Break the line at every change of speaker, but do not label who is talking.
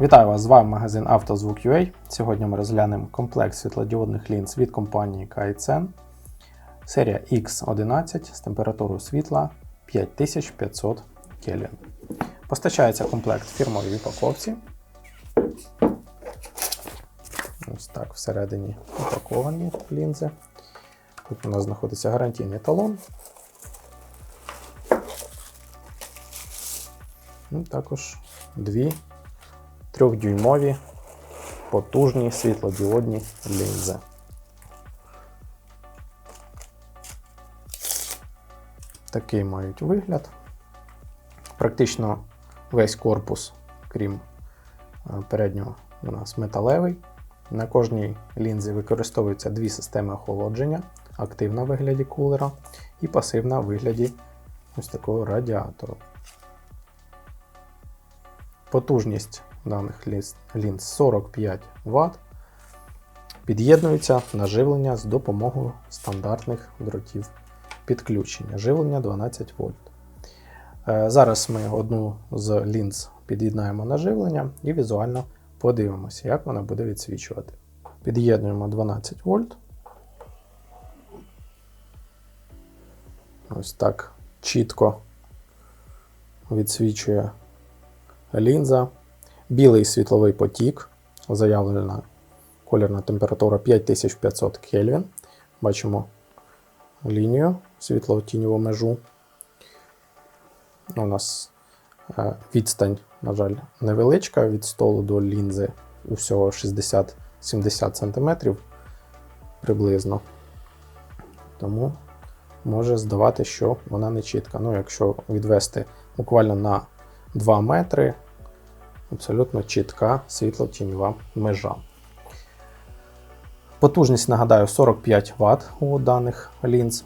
Вітаю вас! З вами магазин «Автозвук.UA». Сьогодні ми розглянемо комплект світлодіодних лінз від компанії KaiZen. Серія X11 з температурою світла 5500 Кельвін. Постачається комплект фірмовій упаковці. Ось так всередині упаковані лінзи. Тут у нас знаходиться гарантійний талон. Ну, також дві трьохдюймові потужні світлодіодні лінзи. Такий мають вигляд. Практично весь корпус, крім е, переднього, у нас металевий. На кожній лінзі використовуються дві системи охолодження: активна в вигляді кулера і пасивна в вигляді ось такого радіатору. Потужність даних лінз- лінз 45 Вт. Під'єднується на живлення з допомогою стандартних дротів підключення. Живлення 12 вольт. Е, Зараз ми одну з лінз під'єднаємо на живлення і візуально подивимося, як вона буде відсвічувати. Під'єднуємо 12 вольт. Ось так чітко відсвічує лінза. Білий світловий потік. Заявлена колірна температура 5500 Кельвін. Бачимо лінію, світло-тіньову межу. У нас е, відстань, на жаль, невеличка від столу до лінзи усього 60-70 см приблизно. Тому може здавати, що вона не чітка. Ну, якщо відвести буквально на 2 метри, абсолютно чітка світло-тіньова межа. Потужність, нагадаю, 45 Вт у даних лінз.